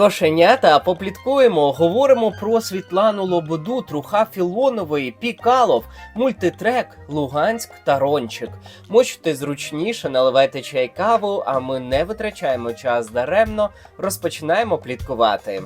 Кошенята попліткуємо, говоримо про Світлану Лободу, Труха Філонової, Пікалов, мультитрек, Луганськ та Рончик. Мочте зручніше, наливайте чай каву, а ми не витрачаємо час даремно, розпочинаємо пліткувати.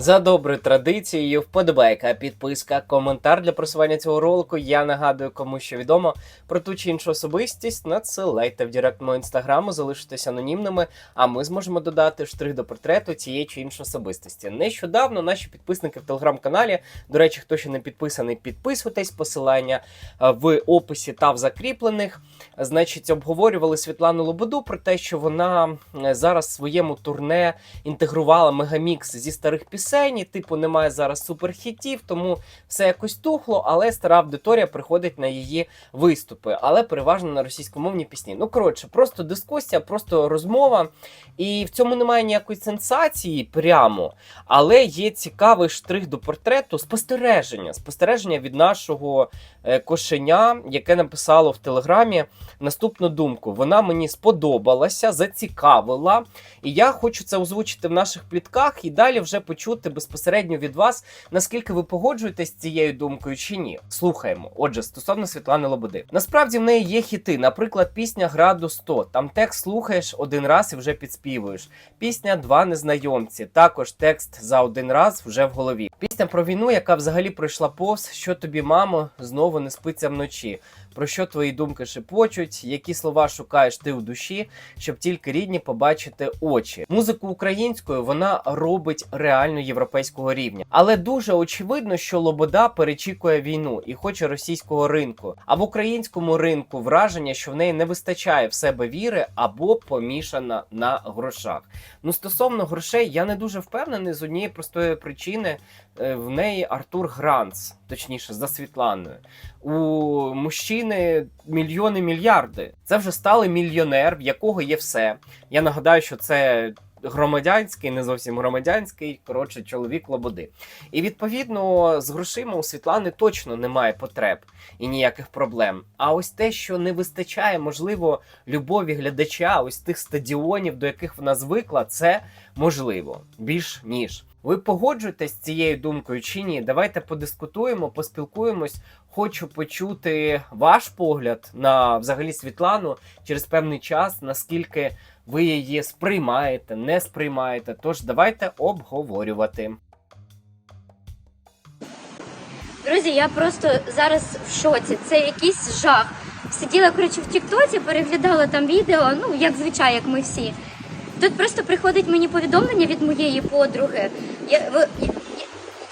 За доброю традицією, вподобайка, підписка, коментар для просування цього ролику. Я нагадую, кому що відомо про ту чи іншу особистість. Надсилайте в директ мого інстаграму, залишитесь анонімними, а ми зможемо додати штрих до портрету цієї чи іншої особистості. Нещодавно наші підписники в телеграм-каналі. До речі, хто ще не підписаний, підписуйтесь. Посилання е, в описі та в закріплених. Значить, обговорювали Світлану Лободу про те, що вона е, зараз в своєму турне інтегрувала мегамікс зі старих пісень. І, Типу, немає зараз суперхітів, тому все якось тухло, але стара аудиторія приходить на її виступи, але переважно на російськомовні пісні. Ну коротше, просто дискусія, просто розмова. І в цьому немає ніякої сенсації прямо, але є цікавий штрих до портрету спостереження. Спостереження від нашого кошеня, яке написало в телеграмі наступну думку. Вона мені сподобалася, зацікавила, і я хочу це озвучити в наших плітках і далі вже почути безпосередньо від вас, наскільки ви погоджуєтесь з цією думкою чи ні. Слухаємо. Отже, стосовно Світлани Лободи. Насправді в неї є хіти, наприклад, пісня Граду 100. Там текст слухаєш один раз і вже підспівуєш. Пісня Два незнайомці. Також текст за один раз вже в голові. Пісня про війну, яка взагалі пройшла повз, що тобі, мамо, знову не спиться вночі. Про що твої думки шепочуть, які слова шукаєш ти у душі, щоб тільки рідні побачити очі. Музику українською вона робить реально європейського рівня, але дуже очевидно, що Лобода перечікує війну і хоче російського ринку. А в українському ринку враження, що в неї не вистачає в себе віри або помішана на грошах. Ну стосовно грошей, я не дуже впевнений з однієї простої причини. Е, В неї Артур Гранц, точніше, за Світланою. У мужчини мільйони мільярди. Це вже сталий мільйонер, в якого є все. Я нагадаю, що це громадянський, не зовсім громадянський, коротше, чоловік Лободи. І відповідно з грошима у Світлани точно немає потреб і ніяких проблем. А ось те, що не вистачає, можливо, любові глядача, ось тих стадіонів, до яких вона звикла, це можливо більш ніж. Ви погоджуєтесь з цією думкою чи ні? Давайте подискутуємо, поспілкуємось. Хочу почути ваш погляд на взагалі Світлану через певний час, наскільки ви її сприймаєте, не сприймаєте. Тож давайте обговорювати. Друзі, я просто зараз в шоці. Це якийсь жах. Сиділа коротше в Тіктоці, переглядала там відео, ну як звичай, як ми всі. Тут просто приходить мені повідомлення від моєї подруги. Я, ви- я-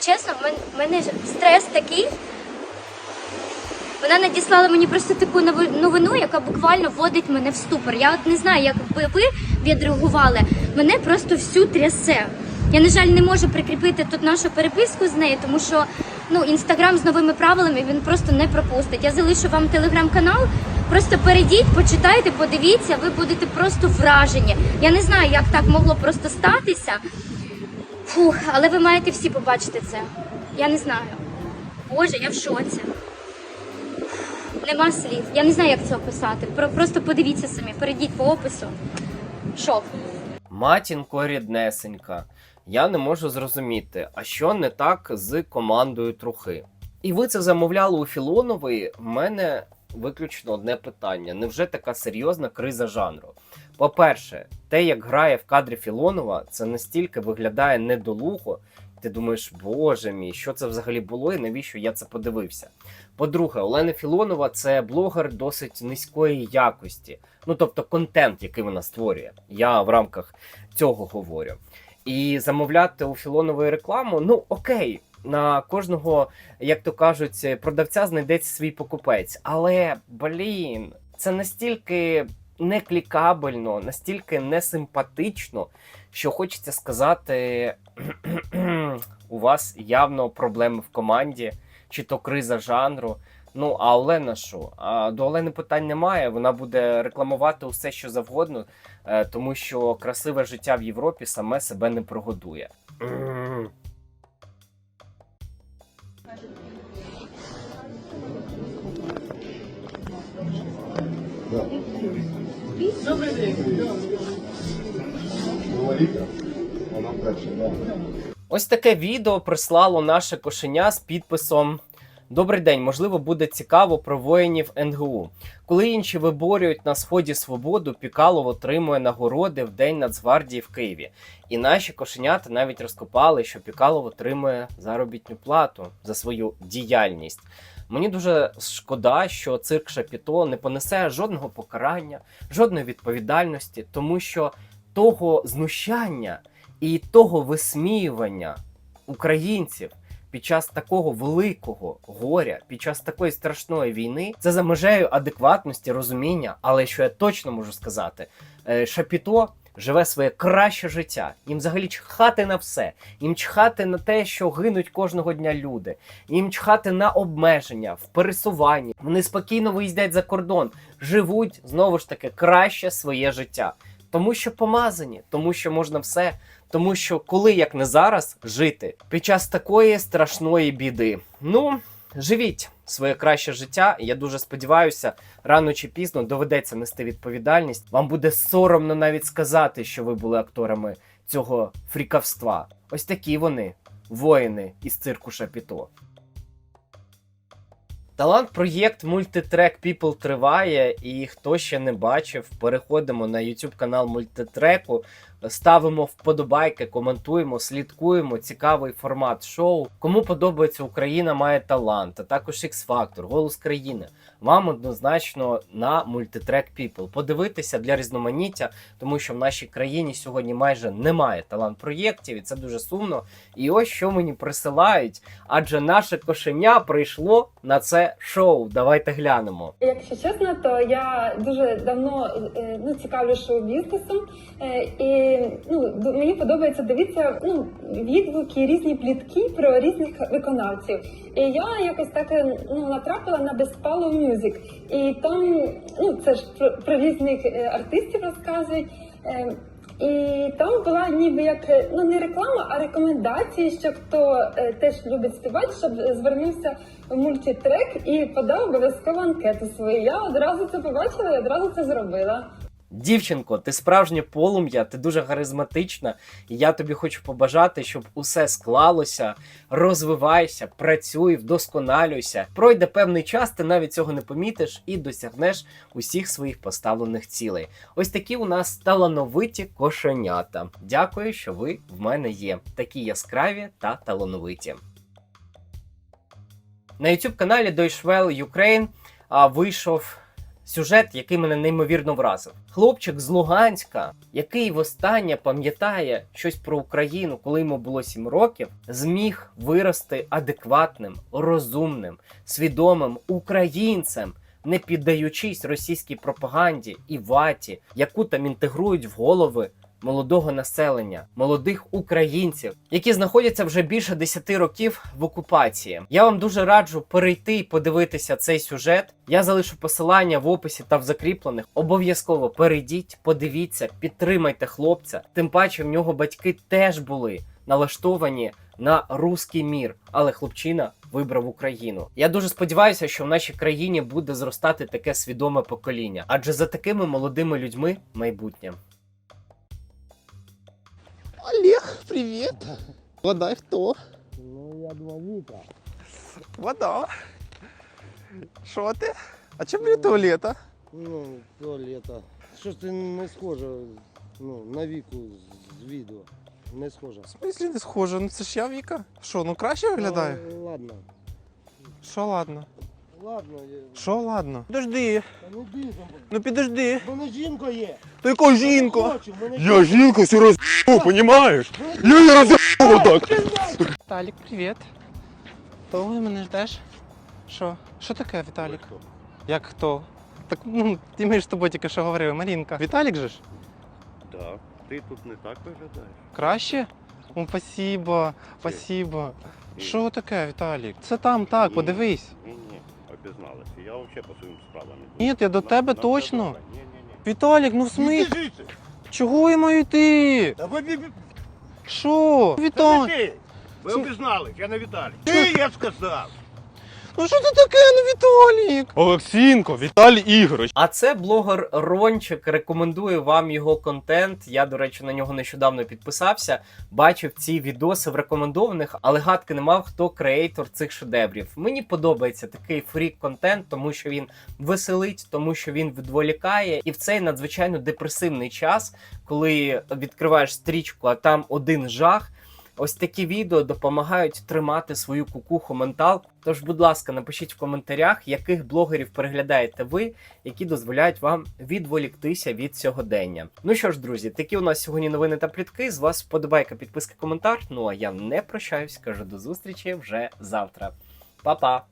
чесно, в мен- мене стрес такий. Вона надіслала мені просто таку нови- новину, яка буквально вводить мене в ступор. Я от не знаю, як би ви відреагували. Мене просто всю трясе. Я, на жаль, не можу прикріпити тут нашу переписку з нею, тому що ну, інстаграм з новими правилами він просто не пропустить. Я залишу вам телеграм-канал. Просто перейдіть, почитайте, подивіться, ви будете просто вражені. Я не знаю, як так могло просто статися. Фух, але ви маєте всі побачити це. Я не знаю. Боже, я в шоці. Нема слів. Я не знаю, як це описати. Просто подивіться самі, перейдіть по опису. Шок. Матінко ріднесенька. Я не можу зрозуміти, а що не так з командою трухи. І ви це замовляли у Філонової. В мене виключно одне питання: невже така серйозна криза жанру? По-перше, те, як грає в кадрі Філонова, це настільки виглядає недолуго. Ти думаєш, боже мій, що це взагалі було і навіщо я це подивився? По-друге, Олена Філонова це блогер досить низької якості. Ну тобто контент, який вона створює. Я в рамках цього говорю. І замовляти у Філонової рекламу, ну окей, на кожного, як то кажуть, продавця знайдеться свій покупець. Але блін, це настільки не клікабельно, настільки несимпатично, що хочеться сказати: у вас явно проблеми в команді, чи то криза жанру. Ну, а Олена що? А до Олени питань немає. Вона буде рекламувати усе, що завгодно, е, тому що красиве життя в Європі саме себе не прогодує. М. Говорите, вона перша, да. Ось таке відео прислало наше кошеня з підписом. Добрий день, можливо, буде цікаво про воїнів НГУ. Коли інші виборюють на сході свободу, Пікалов отримує нагороди в День Нацгвардії в Києві. І наші кошенята навіть розкопали, що Пікалов отримує заробітну плату за свою діяльність. Мені дуже шкода, що цирк Шапіто не понесе жодного покарання, жодної відповідальності, тому що того знущання і того висміювання українців під час такого великого горя, під час такої страшної війни, це за межею адекватності, розуміння. Але що я точно можу сказати, е, Шапіто живе своє краще життя. Їм взагалі чхати на все, їм чхати на те, що гинуть кожного дня люди, їм чхати на обмеження в пересуванні. Вони спокійно виїздять за кордон, живуть знову ж таки краще своє життя. Тому що помазані, тому що можна все, тому що коли як не зараз жити під час такої страшної біди. Ну, живіть своє краще життя. Я дуже сподіваюся, рано чи пізно доведеться нести відповідальність. Вам буде соромно навіть сказати, що ви були акторами цього фрікавства. Ось такі вони, воїни із цирку Шапіто. Талант проєкт мультитрек People триває, і хто ще не бачив, переходимо на YouTube канал мультитреку, ставимо вподобайки, коментуємо, слідкуємо. Цікавий формат шоу. Кому подобається Україна має талант, а також X Factor, Голос країни. Вам однозначно на мультитрек People. Подивитися для різноманіття, тому що в нашій країні сьогодні майже немає талант проєктів, і це дуже сумно. І ось що мені присилають, адже наше кошеня прийшло на це шоу. Давайте глянемо. Якщо чесно, то я дуже давно е, ну, цікавлюсь шоу-бізнесом, е, і ну, мені подобається дивитися ну, відгуки, різні плітки про різних виконавців. І я якось так е, ну, натрапила на Безпало Music. І там ну, це ж про, про різних е, артистів розказують. Е, І там була ніби як ну не реклама, а рекомендації, що хто теж любить співати, щоб звернувся в мультитрек і подав обов'язково анкету свою. Я одразу це побачила і одразу це зробила. Дівчинко, ти справжнє полум'я, ти дуже харизматична, і я тобі хочу побажати, щоб усе склалося, розвивайся, працюй, вдосконалюйся. Пройде певний час, ти навіть цього не помітиш і досягнеш усіх своїх поставлених цілей. Ось такі у нас талановиті кошенята. Дякую, що ви в мене є. Такі яскраві та талановиті. На youtube каналі Deutschwell Ukraine вийшов сюжет, який мене неймовірно вразив. Хлопчик з Луганська, який востаннє пам'ятає щось про Україну, коли йому було 7 років, зміг вирости адекватним, розумним, свідомим українцем. Не піддаючись російській пропаганді і ваті, яку там інтегрують в голови молодого населення, молодих українців, які знаходяться вже більше 10 років в окупації. Я вам дуже раджу перейти і подивитися цей сюжет. Я залишу посилання в описі та в закріплених. Обов'язково перейдіть, подивіться, підтримайте хлопця. Тим паче в нього батьки теж були налаштовані на руський мір, але хлопчина вибрав Україну. Я дуже сподіваюся, що в нашій країні буде зростати таке свідоме покоління, адже за такими молодими людьми майбутнє. Олег, привет. Вода кто? Ну, я думав, Віка. Вода. Що ти? А чим біля туалета? Ну, туалета. Щось ти не схожа ну, на віку з- з відео. Не схожа. В смислі не схоже, ну це ж я Віка. Що, ну краще виглядає? Ну, ладно. Що ладно? Ладно, я... Що ладно? Підожди, Та ну ну підожди. В мене жінка є. Ти яку жінку? Хочу, в мене Я жінку всю роз'їбу, понімаєш? Я її роз'їбу так. Віталік, привіт. Довго мене ждеш? Що? Що таке, Віталік? Як хто? Так ну, ти ми ж з тобою тільки що говорили, Марінка. Віталік же ж? Так, ти тут не так виглядаєш. Краще? О, спасибо, спасибо. Що таке, Віталік? Це там так, подивись. Ні, ні, обізналися. Я взагалі по своїм справам не Ні, я до На- тебе на точно. Ні, ні, ні. Віталік, ну в смислі? Чого я маю йти? Та ви, Що? Віталік. ти. ви обізналися, я не Віталій. Ти, я сказав. Ну що це таке, ну Віталік? Олексінко, Віталій Ігорович. А це блогер Рончик. Рекомендую вам його контент. Я, до речі, на нього нещодавно підписався. Бачив ці відоси в рекомендованих, але гадки не мав, хто креатор цих шедеврів. Мені подобається такий фрік контент, тому що він веселить, тому що він відволікає. І в цей надзвичайно депресивний час, коли відкриваєш стрічку, а там один жах. Ось такі відео допомагають тримати свою кукуху менталку. Тож, будь ласка, напишіть в коментарях, яких блогерів переглядаєте ви, які дозволяють вам відволіктися від сьогодення. Ну що ж, друзі, такі у нас сьогодні новини та плітки. З вас вподобайка, підписка, коментар. Ну а я не прощаюсь, кажу до зустрічі вже завтра. Па-па!